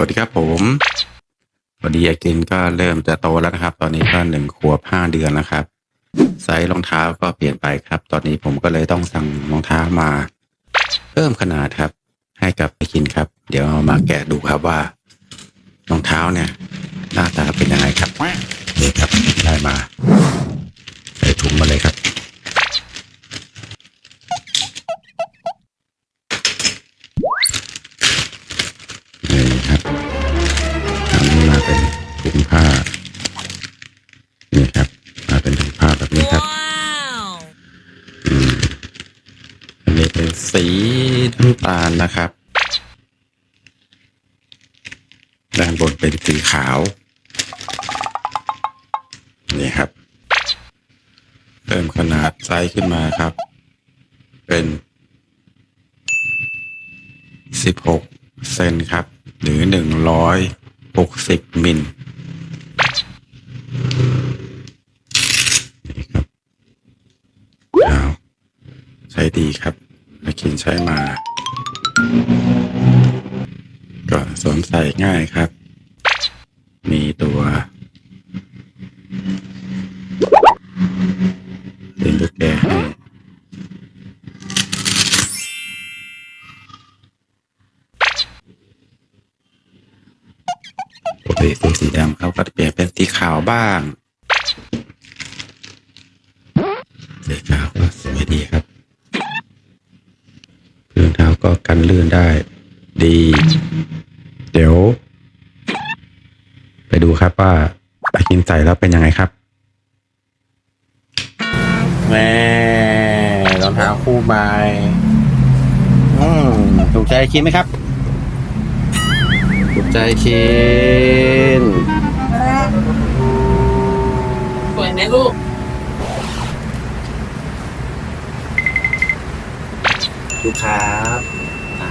วัสดีครับผมสวัสดีอากินก็เริ่มจะโตแล้วนะครับ ตอนนี้ก็หนึ่งขวบห้าเดือนแล้วครับไซส์รองเท้าก็เปลี่ยนไปครับ ตอนนี้ผมก็เลยต้องสั่งรองเท้ามา เพิ่มขนาดครับ ให้กับไอากินครับ เดี๋ยวเอามาแกะดูครับว่ารองเท้าเนี่ย ตาลนะครับ ด้านบนเป็นสีขาว นี่ครับ เพิ่มขนาดไซส์ขึ้นมาครับ เป็น 16 เซนครับ หรือ 160 มิลนี่ครับยาวใช้ดีครับ มาคินใช้มา ก็สวมใส่ง่ายครับ มีตัวเป็นลูกแกให้ปกติเป็นสีดำเขาก็จะเปลี่ยนเป็นสีขาวบ้างสีขาวก็สวยดีครับ พื้นเท้า ก็กันลื่นได้ ดี เดี๋ยว ไปดูครับว่าอากินใส่แล้วเป็นยังไงครับแม่รองเท้าคู่ใหม่อืมถูกใจคินไหมครับ ถูกใจคินสวยไหมลูก ดูครับอ่า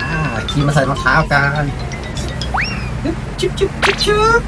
คีมาใส่รองเท้ากันชิบชิบชิบชิบ